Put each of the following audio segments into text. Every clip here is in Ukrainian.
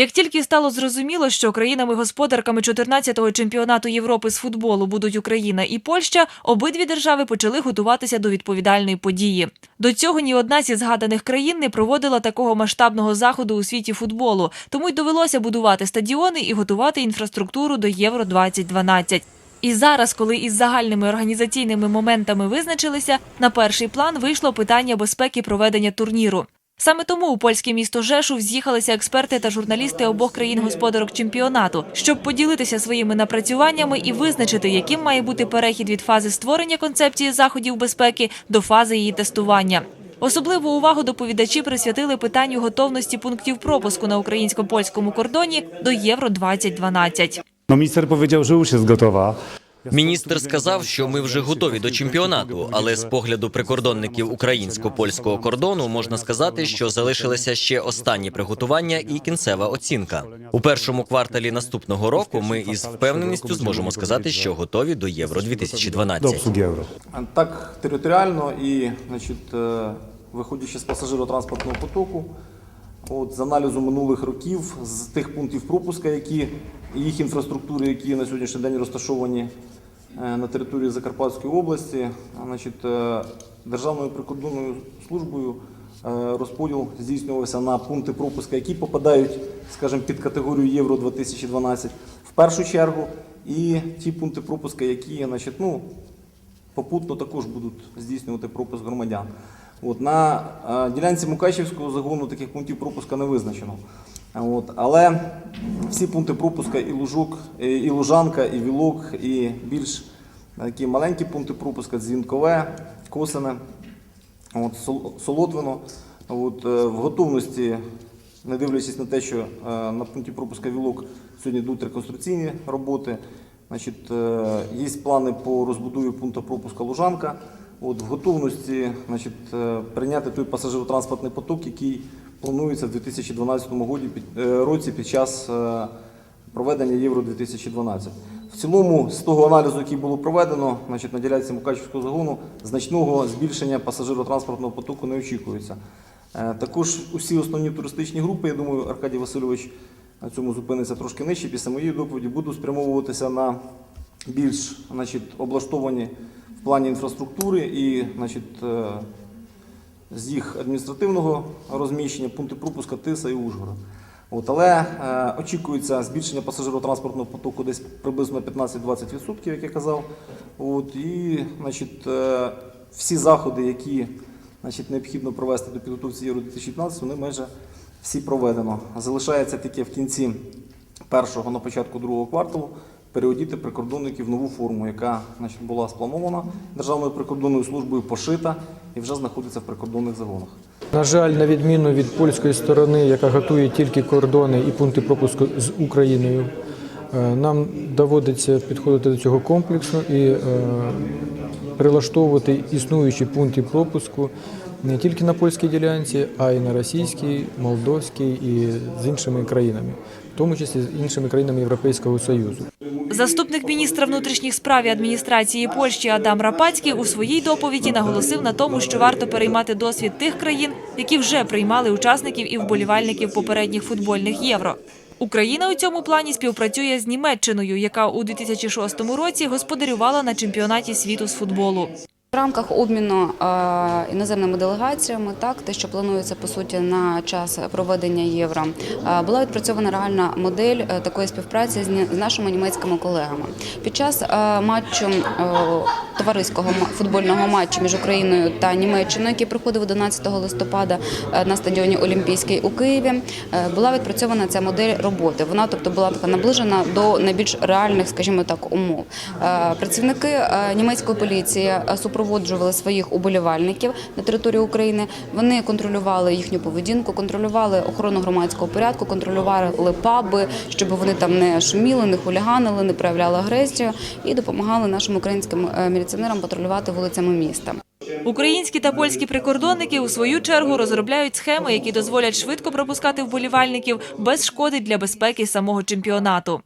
Як тільки стало зрозуміло, що країнами-господарками 14-го чемпіонату Європи з футболу будуть Україна і Польща, обидві держави почали готуватися до відповідальної події. До цього ні одна зі згаданих країн не проводила такого масштабного заходу у світі футболу, тому й довелося будувати стадіони і готувати інфраструктуру до Євро 2012 І зараз, коли із загальними організаційними моментами визначилися, на перший план вийшло питання безпеки проведення турніру. Саме тому у польське місто Жешув з'їхалися експерти та журналісти обох країн-господарок чемпіонату, щоб поділитися своїми напрацюваннями і визначити, яким має бути перехід від фази створення концепції заходів безпеки до фази її тестування. Особливу увагу доповідачі присвятили питанню готовності пунктів пропуску на українсько-польському кордоні до Євро 2012 No minister powiedział, że gotowa. Міністр сказав, що ми вже готові до чемпіонату, але з погляду прикордонників українсько-польського кордону можна сказати, що залишилися ще останні приготування і кінцева оцінка. У першому кварталі наступного року ми із впевненістю зможемо сказати, що готові до євро Do 2012 obsługi euro. Так, територіально і значить, е, виходячи з пасажиротранспортного потоку, от, з аналізу минулих років, з тих пунктів пропуска, які їх інфраструктури, які на сьогоднішній день розташовані е, на території Закарпатської області, значить, е, Державною прикордонною службою е, розподіл здійснювався на пункти пропуска, які попадають, скажімо, під категорію Євро 2012 в першу чергу, і ті пункти пропуска, які значить, ну, попутно також будуть здійснювати пропуск громадян. От, на ділянці Мукачівського загону таких пунктів пропуска не визначено. От, але всі пункти пропуска і Лужок, і, Лужанка, і Вілок, і більш такі маленькі пункти пропуска Дзвінкове, Косине, от, Солотвино. От, е, в готовності, не дивлячись на те, що е, на пункті пропуска Вілок сьогодні йдуть реконструкційні роботи. Значить, е, є плани по розбудові пункту пропуска Лужанка. От, в готовності значить, прийняти той пасажиротранспортний поток, який планується в 2012 годі під- е, році під час е, проведення Євро 2012. В цілому, з того аналізу, який було проведено, значить, на ділянці Мукачівського загону, значного збільшення пасажиротранспортного потоку не очікується. Е, Також усі основні туристичні групи, я думаю, Аркадій Васильович на цьому зупиниться трошки нижче після моєї доповіді, будуть спрямовуватися на більш значить, облаштовані в плані інфраструктури і значить, з їх адміністративного розміщення пункти пропуска Тиса і Ужгород. От, але е, очікується збільшення пасажиротранспортного потоку десь приблизно 15-20%, як я казав. От, і значить, е, всі заходи, які значить, необхідно провести до підготовці Євро 2015, вони майже всі проведено. Залишається тільки в кінці першого на початку другого кварталу переодіти прикордонників в нову форму, яка значить, була спланована Державною прикордонною службою, пошита і вже знаходиться в прикордонних загонах. На жаль, на відміну від польської сторони, яка готує тільки кордони і пункти пропуску з Україною, е, нам доводиться підходити до цього комплексу і е, прилаштовувати існуючі пункти пропуску не тільки на польській ділянці, а й на російській, молдовській і з іншими країнами, в тому числі з іншими країнами Європейського Союзу. Заступник міністра внутрішніх справ і адміністрації Польщі Адам Рапацький у своїй доповіді наголосив на тому, що варто переймати досвід тих країн, які вже приймали учасників і вболівальників попередніх футбольних євро. Україна у цьому плані співпрацює з Німеччиною, яка у 2006 році господарювала на чемпіонаті світу з футболу. В рамках обміну е, іноземними делегаціями, так те, що планується по суті на час проведення євро, е, була відпрацьована реальна модель е, такої співпраці з нашими німецькими колегами. Під час матчу товариського футбольного матчу між Україною та Німеччиною, який проходив 11 листопада на стадіоні Олімпійський у Києві, була відпрацьована ця модель роботи. Вона, тобто, була така наближена до найбільш реальних, скажімо так, умов. Працівники німецької поліції е, супроводжували своїх уболівальників на території України. Вони контролювали їхню поведінку, контролювали охорону громадського порядку, контролювали паби, щоб вони там не шуміли, не хуліганили, не проявляли агресію і допомагали нашим українським е, міліціонерам патрулювати вулицями міста. Українські та польські прикордонники у свою чергу розробляють схеми, які дозволять швидко пропускати вболівальників без шкоди для безпеки самого чемпіонату.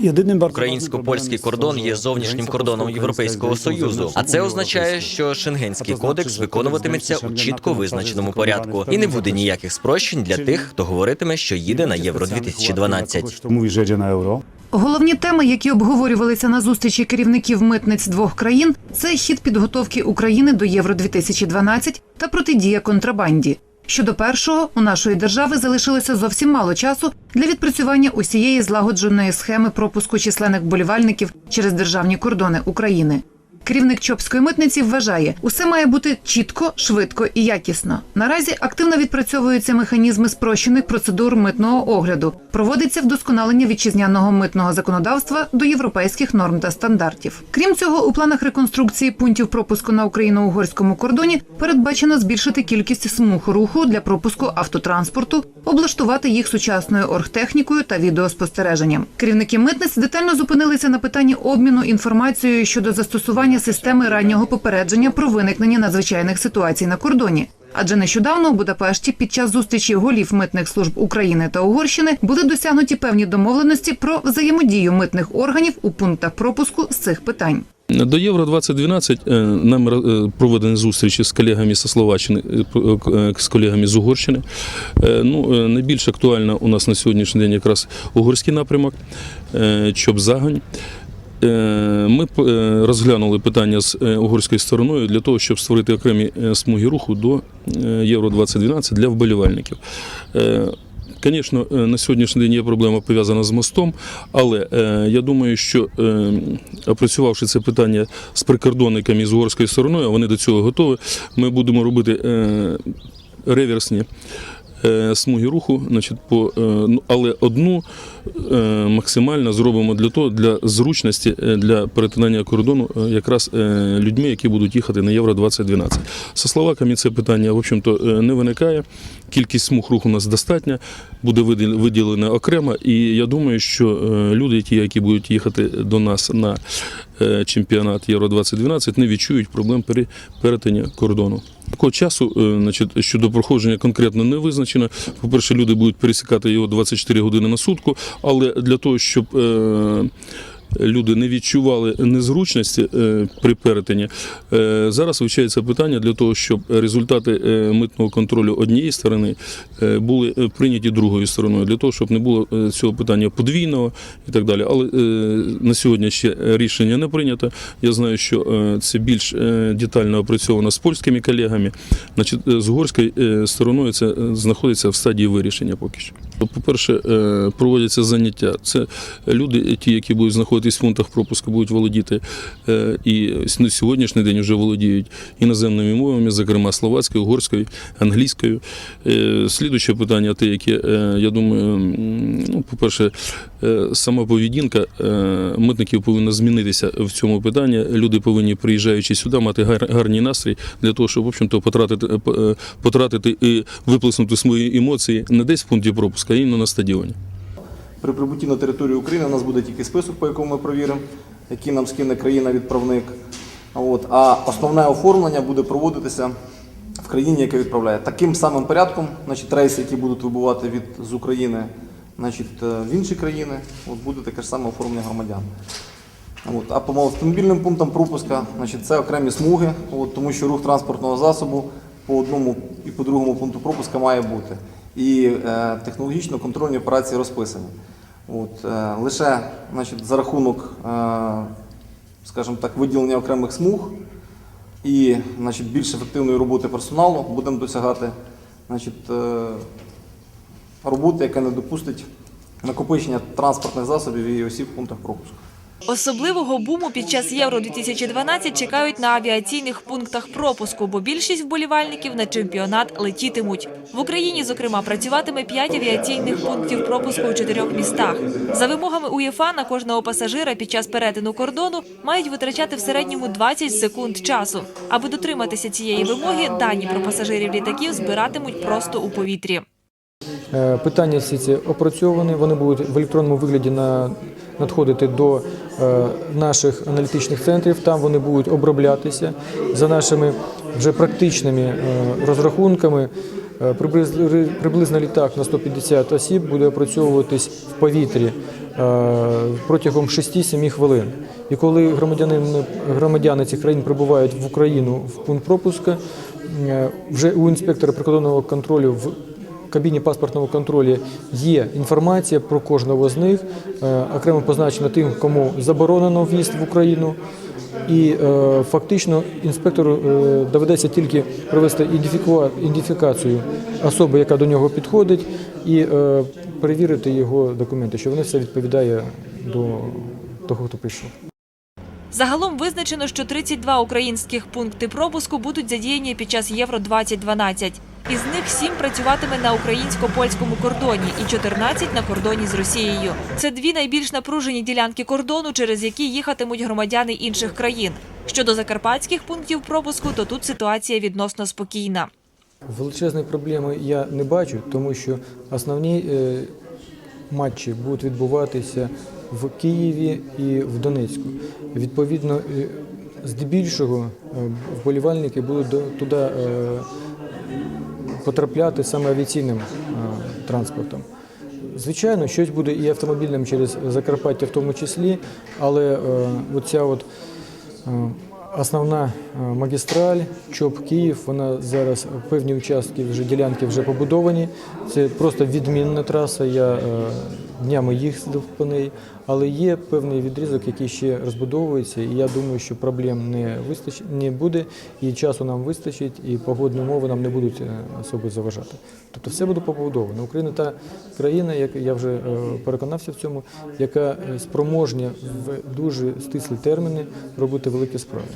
Єдиним bardzo Українсько-польський кордон є зовнішнім кордоном Європейського союзу, а це означає, що Шенгенський кодекс виконуватиметься у чітко визначеному порядку, і не буде ніяких спрощень для тих, хто говоритиме, що їде на євро 2012 Хто mówi, że jedzie na euro. Головні теми, які обговорювалися на зустрічі керівників митниць двох країн, це хід підготовки України до Євро 2012 та протидія контрабанді. Щодо першого, у нашої держави залишилося зовсім мало часу для відпрацювання усієї злагодженої схеми пропуску численних болівальників через державні кордони України. Керівник Чопської митниці вважає, усе має бути чітко, швидко і якісно. Наразі активно відпрацьовуються механізми спрощених процедур митного огляду. Проводиться вдосконалення вітчизняного митного законодавства до європейських норм та стандартів. Крім цього, у планах реконструкції пунктів пропуску на україно-угорському кордоні передбачено збільшити кількість смуг руху для пропуску автотранспорту, облаштувати їх сучасною оргтехнікою та відеоспостереженням. Керівники митниць детально зупинилися на питанні обміну інформацією щодо застосування системи раннього попередження про виникнення надзвичайних ситуацій на кордоні. Адже нещодавно у Будапешті під час зустрічі голів митних служб України та Угорщини були досягнуті певні домовленості про взаємодію митних органів у пунктах пропуску з цих питань. До Євро 2012 е, нам е, проведені зустрічі з колегами зі Словаччини, е, з колегами з Угорщини. Ну, найбільш актуально у нас на сьогоднішній день якраз угорський напрямок, Чоп-Загань. Е, Ми е, розглянули питання з е, угорською стороною для того, щоб створити окремі е, смуги руху до е, Євро 2012 для вболівальників. Е, Звісно, е, на сьогоднішній день є проблема пов'язана з мостом, але е, я думаю, що е, опрацювавши це питання з прикордонниками з угорською стороною, вони до цього готові, ми будемо робити е, реверсні е, смуги руху, значить, по, е, ну, але одну е, максимально зробимо для того, для зручності, е, для перетинання кордону е, якраз е, людьми, які будуть їхати на Євро 2012. Со словаками це питання, в общем-то, е, не виникає. Кількість смуг руху у нас достатня, буде виділ- виділена окремо. І я думаю, що е, люди, ті, які будуть їхати до нас на е, чемпіонат Євро 2012, не відчують проблем пере- перетинання кордону. Такого часу, е, значить, щодо проходження конкретно не визначено. По-перше, люди будуть пересікати його 24 години на сутку, але для того, щоб е, люди не відчували незручності е, при перетині, е, зараз вивчається питання для того, щоб результати е, митного контролю однієї сторони були прийняті другою стороною, для того, щоб не було цього питання подвійного і так далі. Але на сьогодні ще рішення не прийнято. Я знаю, що це більш детально опрацьовано з польськими колегами. Значить, з угорською стороною це знаходиться в стадії вирішення поки що. По-перше, е, проводяться заняття. Це люди, ті, які будуть знаходитись в пунктах пропуску, будуть володіти е, і на сьогоднішній день вже володіють іноземними мовами, зокрема словацькою, угорською, англійською. Е, Слідуюче питання, те, яке я думаю, ну, по-перше, сама поведінка митників повинна змінитися в цьому питанні. Люди повинні, приїжджаючи сюди, мати гар- гарний настрій для того, щоб в общем-то потратити, потратити і виплеснути свої емоції не десь в пункті пропуска, а на стадіоні. При прибутті на територію України у нас буде тільки список, по якому ми провіримо, який нам скине країна-відправник. А основне оформлення буде проводитися в країні, яка відправляє. Таким самим порядком, значить, рейси, які будуть вибувати від, з України значить, е, в інші країни, от буде таке ж саме оформлення громадян. От. А по автомобільним пунктам пропуска, значить, це окремі смуги, от, тому що рух транспортного засобу по одному і по другому пункту пропуска має бути. І е, технологічно контрольні операції розписані. От, е, лише значить, за рахунок, е, скажімо так, виділення окремих смуг і значить, більш ефективної роботи персоналу будемо досягати значить, роботи, яка не допустить накопичення транспортних засобів і осіб в пунктах пропуску. Особливого буму під час Євро 2012 чекають на авіаційних пунктах пропуску, бо більшість вболівальників на чемпіонат летітимуть. В Україні, зокрема, працюватиме п'ять авіаційних пунктів пропуску у чотирьох містах. За вимогами УЄФА на кожного пасажира під час перетину кордону мають витрачати в середньому 20 секунд часу. Аби дотриматися цієї вимоги, дані про пасажирів літаків збиратимуть просто у повітрі. Е, Питання всі ці опрацьовані, вони будуть в електронному вигляді на, надходити до е, наших аналітичних центрів. Там вони будуть оброблятися за нашими вже практичними е, розрахунками. Приблизно, літак на 150 осіб буде опрацьовуватись в повітрі протягом 6-7 хвилин. І коли громадяни, громадяни цих країн прибувають в Україну в пункт пропуска, вже у інспектора прикордонного контролю в кабіні паспортного контролю є інформація про кожного з них, е, окремо позначено тим, кому заборонено в'їзд в Україну. І е, фактично інспектору е, доведеться тільки провести ідентифікацію особи, яка до нього підходить, і перевірити його документи, що вони все відповідає до того, хто прийшов. Загалом визначено, що 32 українських пункти пропуску будуть задіяні під час Євро 2012. Із них 7 працюватиме на українсько-польському кордоні і 14 на кордоні з Росією. Це дві найбільш напружені ділянки кордону, через які їхатимуть громадяни інших країн. Щодо закарпатських пунктів пропуску, то тут ситуація відносно спокійна. Величезної проблеми я не бачу, тому що основні е, матчі будуть відбуватися в Києві і в Донецьку. Відповідно, е, здебільшого е, вболівальники будуть туди е, потрапляти саме авіаційним транспортом. Звичайно, щось буде і автомобільним через Закарпаття в тому числі, але оця от основна магістраль ЧОП Київ, вона зараз певні участки вже ділянки вже побудовані. Це просто відмінна траса. Я днями їздив по неї, але є певний відрізок, який ще розбудовується. І я думаю, що проблем не вистачить не буде, і часу нам вистачить, і погодні умови нам не будуть е, особо заважати. Тобто все буде побудовано. Україна та країна, як я вже е, переконався в цьому, яка е, спроможня в дуже стислі терміни робити великі справи.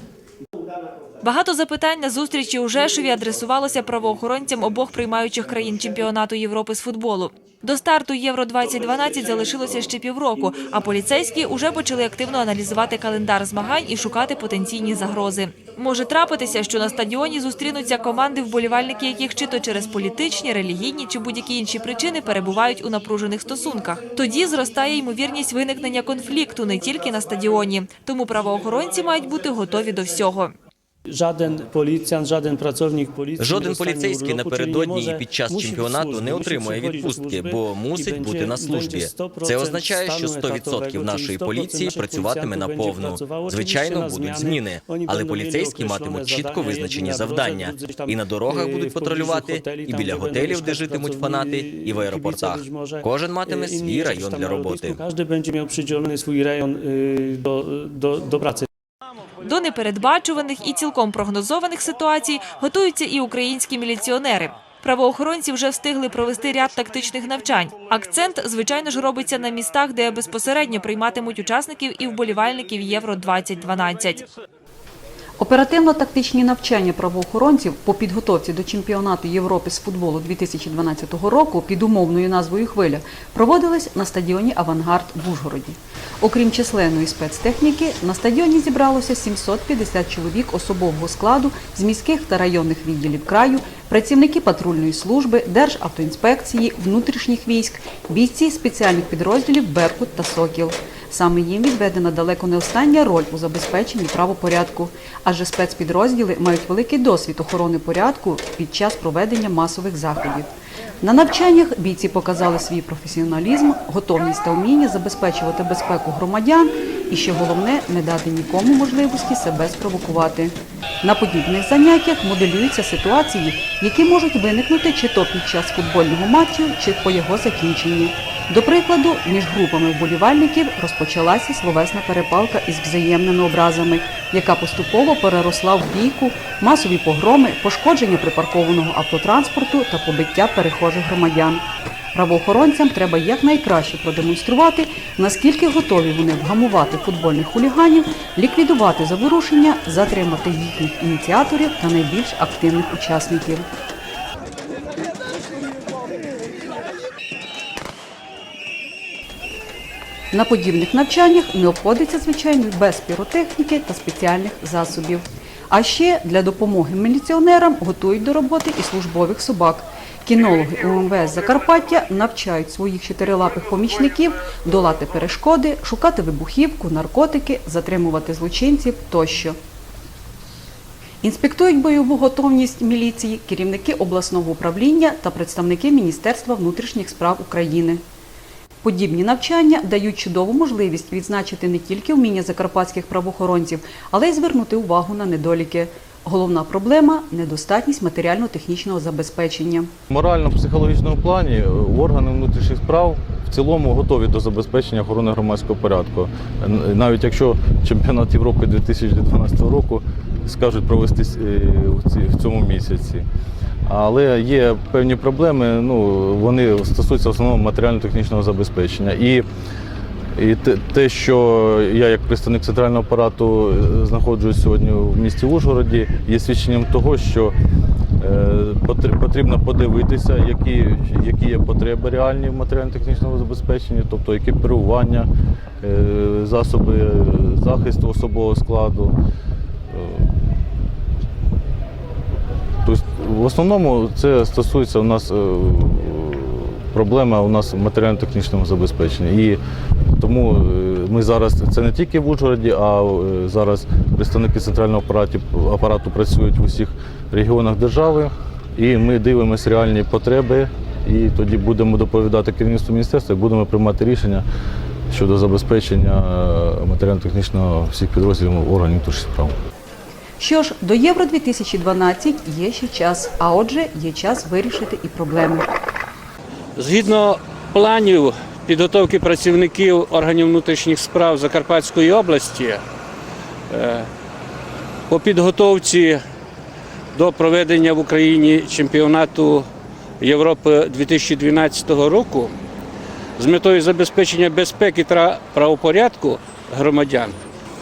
Багато запитань на зустрічі у Жешові адресувалося правоохоронцям обох приймаючих країн чемпіонату Європи з футболу. До старту Євро 2012 залишилося ще півроку, а поліцейські уже почали активно аналізувати календар змагань і шукати потенційні загрози. Може трапитися, що на стадіоні зустрінуться команди, вболівальники яких чи то через політичні, релігійні чи будь-які інші причини перебувають у напружених стосунках. Тоді зростає ймовірність виникнення конфлікту не тільки на стадіоні. Тому правоохоронці мають бути готові до всього. Żaden policjant, żaden pracownik policji Жоден поліцейський напередодні і під час чемпіонату не отримує відпустки, бо мусить бути на службі. będzie 100% Це означає, що stanu 100% etatowego, нашої czyli 100% поліції працюватиме наповну. Звичайно, будуть зміни, але поліцейські матимуть чітко визначені завдання. І на дорогах е, будуть патрулювати, і біля готелів, де житимуть фанати, і в аеропортах. Кожен матиме e, свій район для роботи. Przydzielony swój rejon y, do, do, do pracy. До непередбачуваних і цілком прогнозованих ситуацій готуються і українські міліціонери. Правоохоронці вже встигли провести ряд тактичних навчань. Акцент, звичайно ж, робиться на містах, де безпосередньо прийматимуть учасників і вболівальників Євро 2012 Оперативно-тактичні навчання правоохоронців по підготовці до чемпіонату Європи з футболу 2012 року під умовною назвою Хвиля проводились на стадіоні Авангард в Ужгороді. Окрім численної спецтехніки, на стадіоні зібралося 750 чоловік особового складу з міських та районних відділів краю, працівники патрульної служби, Державтоінспекції, внутрішніх військ, бійці спеціальних підрозділів Беркут та Сокіл. Саме їм відведена далеко не остання роль у забезпеченні правопорядку, адже спецпідрозділи мають великий досвід охорони порядку під час проведення масових заходів. На навчаннях бійці показали свій професіоналізм, готовність та вміння забезпечувати безпеку громадян і, що головне, не дати нікому можливості себе спровокувати. На подібних заняттях моделюються ситуації, які можуть виникнути чи то під час футбольного матчу, чи по його закінченні. До прикладу, між групами вболівальників розпочалася словесна перепалка із взаємними образами, яка поступово переросла в бійку, масові погроми, пошкодження припаркованого автотранспорту та побиття перехожих громадян. Правоохоронцям треба якнайкраще продемонструвати, наскільки готові вони вгамувати футбольних хуліганів, ліквідувати заворушення, затримати їхніх ініціаторів та найбільш активних учасників. На подібних навчаннях не обходиться, звичайно, без піротехніки та спеціальних засобів. А ще для допомоги міліціонерам готують до роботи і службових собак. Кінологи УМВС Закарпаття навчають своїх чотирилапих помічників долати перешкоди, шукати вибухівку, наркотики, затримувати злочинців тощо. Інспектують бойову готовність міліції керівники обласного управління та представники Міністерства внутрішніх справ України. Подібні навчання дають чудову можливість відзначити не тільки вміння закарпатських правоохоронців, але й звернути увагу на недоліки. Головна проблема недостатність матеріально-технічного забезпечення. В морально-психологічному плані е, органи внутрішніх справ в цілому готові до забезпечення охорони громадського порядку. Навіть якщо чемпіонат Європи 2012 року скажуть провести е, в цьому місяці. Але є певні проблеми, ну, вони стосуються в основному матеріально-технічного забезпечення. І і те, що я як представник центрального апарату е, знаходжусь сьогодні в місті Ужгороді, є свідченням того, що е, потрібно подивитися, які, які є потреби реальні в матеріально-технічному забезпеченні, тобто екіпірування, е, засоби захисту особового складу. Тобто, в основному це стосується у нас проблема у нас в матеріально-технічному забезпеченні. І тому е, ми зараз це не тільки в Ужгороді, а е, зараз представники центрального апарату, апарату працюють в усіх регіонах держави. І ми дивимося реальні потреби, і тоді будемо доповідати керівництву міністерства і будемо приймати рішення щодо забезпечення е, матеріально-технічного всіх підрозділів органів внутрішніх справ. Що ж, до Євро 2012 є ще час, а отже, є час вирішити і проблеми. Згідно планів підготовки працівників органів внутрішніх справ Закарпатської області, е, по підготовці до проведення в Україні чемпіонату Європи 2012 року з метою забезпечення безпеки та правопорядку громадян.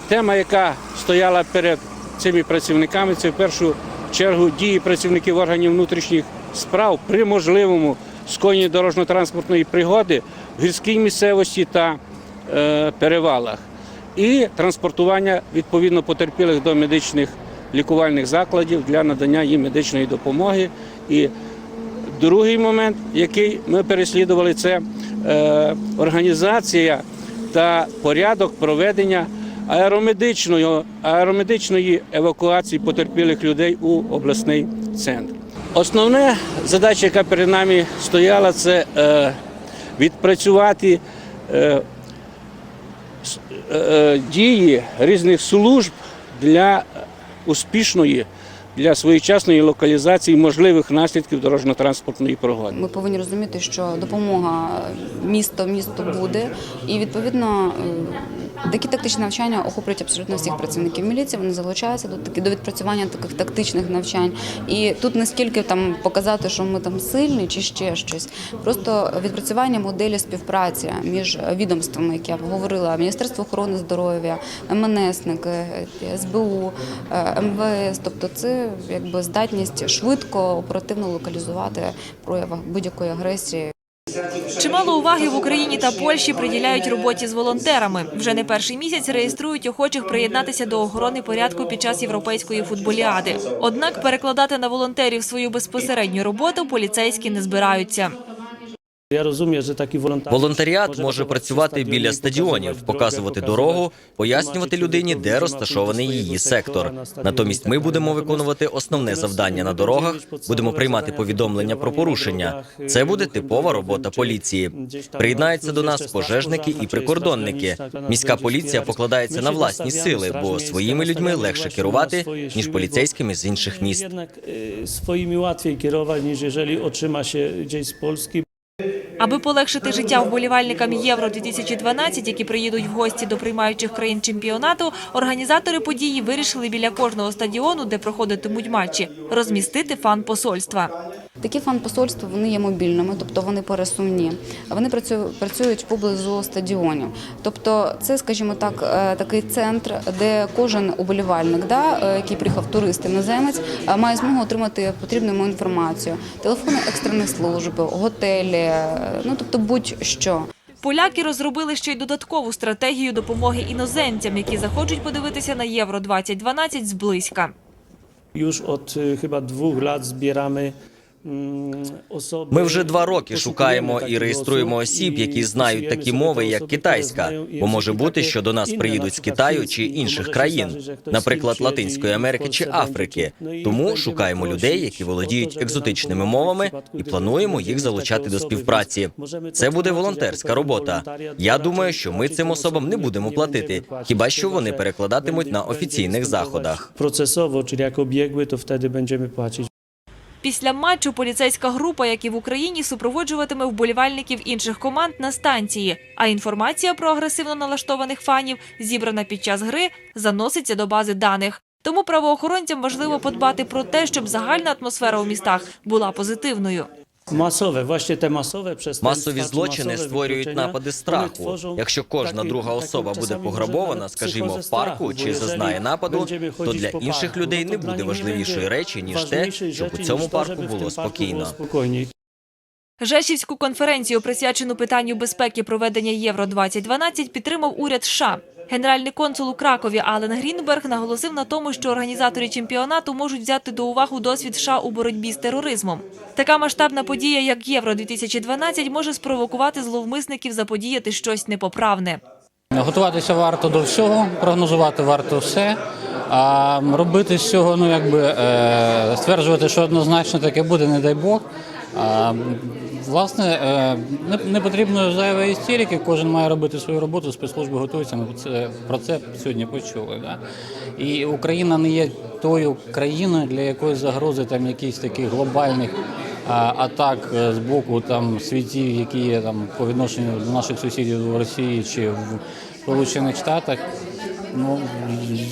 Тема, яка стояла перед цими працівниками, це в першу чергу дії працівників органів внутрішніх справ при можливому скоєнні дорожньо-транспортної пригоди в гірській місцевості та е, перевалах, і транспортування відповідно потерпілих до медичних лікувальних закладів для надання їм медичної допомоги. І Другий момент, який ми переслідували, це е, організація та порядок проведення аеромедичної, аеромедичної евакуації потерпілих людей у обласний центр. Основна задача, яка перед нами стояла, це е, відпрацювати е, е, дії різних служб для успішної, для своєчасної локалізації можливих наслідків дорожньо-транспортної пригоди. Ми повинні розуміти, що допомога місто місту буде, і відповідно е, такі тактичні навчання охоплюють абсолютно всіх працівників міліції. Вони залучаються до таки до відпрацювання таких тактичних навчань. І тут не скільки там показати, що ми там сильні чи ще щось. Просто відпрацювання моделі співпраці між відомствами, як я говорила, Міністерство охорони здоров'я, МНСники, СБУ, е, МВС. Тобто, це якби здатність швидко оперативно локалізувати прояви будь-якої агресії. Чимало уваги в Україні та Польщі приділяють роботі з волонтерами. Вже не перший місяць реєструють охочих приєднатися до охорони порядку під час європейської футболіади. Однак перекладати на волонтерів свою безпосередню роботу поліцейські не збираються. Я розумію, що такі волонтери Волонтеріат може працювати біля стадіонів, показувати дорогу, пояснювати людині, де розташований її сектор. Натомість ми будемо виконувати основне завдання на дорогах, будемо приймати повідомлення про порушення. Це буде типова робота поліції. Приєднаються до нас пожежники і прикордонники. Міська поліція покладається на власні сили, бо своїми людьми легше керувати ніж поліцейськими з інших міст. Swoimi łatwiej kierować niż jeżeli otrzyma się gdzieś z Polski. Аби полегшити життя вболівальникам Євро 2012 які приїдуть в гості до приймаючих країн чемпіонату, організатори події вирішили біля кожного стадіону, де проходитимуть матчі, розмістити фан-посольства. Такі фан-посольства вони є мобільними, тобто вони пересувні. Вони працюють поблизу стадіонів. Тобто, це, скажімо так, е, такий центр, де кожен уболівальник, да, е, який приїхав турист іноземець, е, має змогу отримати потрібну йому інформацію. Телефони екстрених служб, готелі, ну тобто будь-що. Поляки розробили ще й додаткову стратегію допомоги іноземцям, які захочуть подивитися на Євро 2012 зблизька. Już od e, chyba dwóch lat zbieramy. Ми вже два роки шукаємо і реєструємо осіб, які знають такі мови, як китайська, бо може бути, що до нас приїдуть з Китаю чи інших країн, наприклад, Латинської Америки чи Африки. Тому шукаємо людей, які володіють екзотичними мовами, і плануємо їх залучати до співпраці. Це буде волонтерська робота. Я думаю, що ми цим особам не будемо платити, хіба що вони перекладатимуть на офіційних заходах. Procesowo, czyli jako biegły, to wtedy będziemy płacić. Після матчу поліцейська група, як і в Україні, супроводжуватиме вболівальників інших команд на станції. А інформація про агресивно налаштованих фанів, зібрана під час гри, заноситься до бази даних. Тому правоохоронцям важливо подбати про те, щоб загальна атмосфера у містах була позитивною. Te masowe przestępstwa. Масові злочини створюють напади страху. Якщо кожна друга особа буде пограбована, скажімо, в парку чи зазнає нападу, то для інших людей не буде важливішої речі ніж те, щоб у цьому парку було спокійно. Жешівську конференцію, присвячену питанню безпеки проведення Євро 2012 підтримав уряд США. Генеральний консул у Кракові Ален Грінберг наголосив на тому, що організатори чемпіонату можуть взяти до уваги досвід США у боротьбі з тероризмом. Така масштабна подія, як Євро 2012 може спровокувати зловмисників заподіяти щось непоправне. Готуватися варто до всього, прогнозувати варто все. А робити з цього, ну якби е, стверджувати, що однозначно таке буде, не дай Бог. Власне, е, не, потрібно зайвої істерики, кожен має робити свою роботу, спецслужби готуються. Ми про це сьогодні почули. Да? І Україна не є тою країною, для якої загрози там якісь таких глобальних атак е, з боку там світів, які є там по відношенню до наших сусідів в Росії чи в Сполучених Штатах. Ну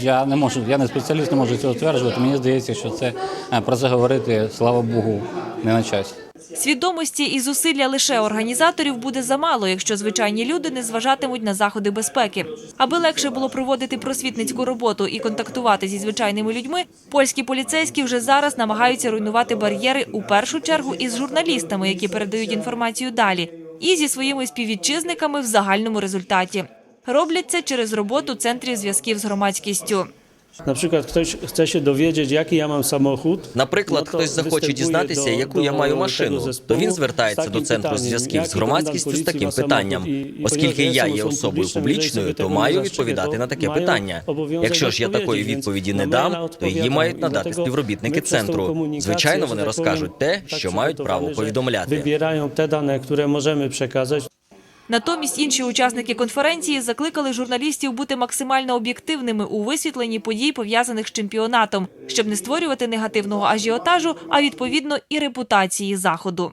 я не можу, я не спеціаліст, не можу цього стверджувати. Мені здається, що це е, про це говорити, слава Богу, не на часі. Свідомості і зусилля лише організаторів буде замало, якщо звичайні люди не зважатимуть на заходи безпеки. Аби легше було проводити просвітницьку роботу і контактувати зі звичайними людьми, польські поліцейські вже зараз намагаються руйнувати бар'єри у першу чергу із журналістами, які передають інформацію далі, і зі своїми співвітчизниками в загальному результаті. Роблять це через роботу центрів зв'язків з громадськістю. Na przykład ktoś chce się dowiedzieć, jaki ja mam samochód. Наприклад, хтось захоче дізнатися, яку я маю машину, то він звертається до центру зв'язків з громадськістю з таким питанням. Оскільки я є особою публічною, то маю відповідати на таке питання. Якщо ж я такої відповіді не дам, то її мають надати співробітники центру. Звичайно, вони розкажуть те, що мають право повідомляти. Wybierają te dane, które możemy przekazać. Натомість інші учасники конференції закликали журналістів бути максимально об'єктивними у висвітленні подій, пов'язаних з чемпіонатом, щоб не створювати негативного ажіотажу, а відповідно і репутації заходу.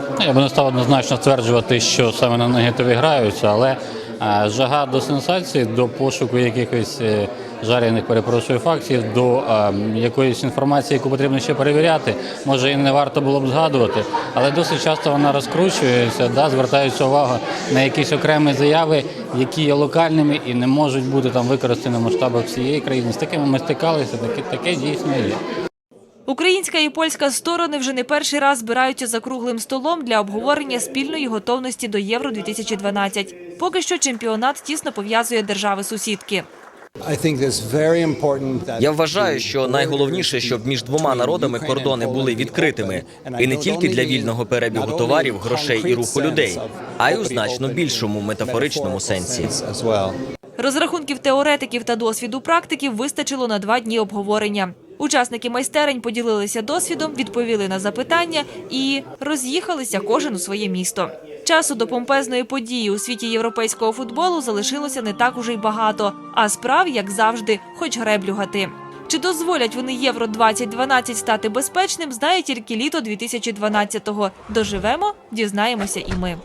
Ну, Я би не став однозначно стверджувати, що саме на негативі граються, але е, жага до сенсації, до пошуку якихось е, жарених, перепрошую, фактів, до е, якоїсь інформації, яку потрібно ще перевіряти, може і не варто було б згадувати, але досить часто вона розкручується, да, звертається увага на якісь окремі заяви, які є локальними і не можуть бути там використані в масштабах всієї країни. З такими ми стикалися, таке, таке дійсно є. Українська і польська сторони вже не перший раз збираються за круглим столом для обговорення спільної готовності до Євро 2012. Поки що чемпіонат тісно пов'язує держави сусідки. Я вважаю, що найголовніше, щоб між двома народами кордони були відкритими, і не тільки для вільного перебігу товарів, грошей і руху людей, а й у значно більшому метафоричному сенсі. Розрахунків теоретиків та досвіду практиків вистачило на два дні обговорення. Учасники майстерень поділилися досвідом, відповіли на запитання і роз'їхалися кожен у своє місто. Часу до помпезної події у світі європейського футболу залишилося не так уже й багато, а справ, як завжди, хоч греблюгати. Чи дозволять вони Євро 2012 стати безпечним, знає тільки літо 2012-го. Доживемо, дізнаємося і ми.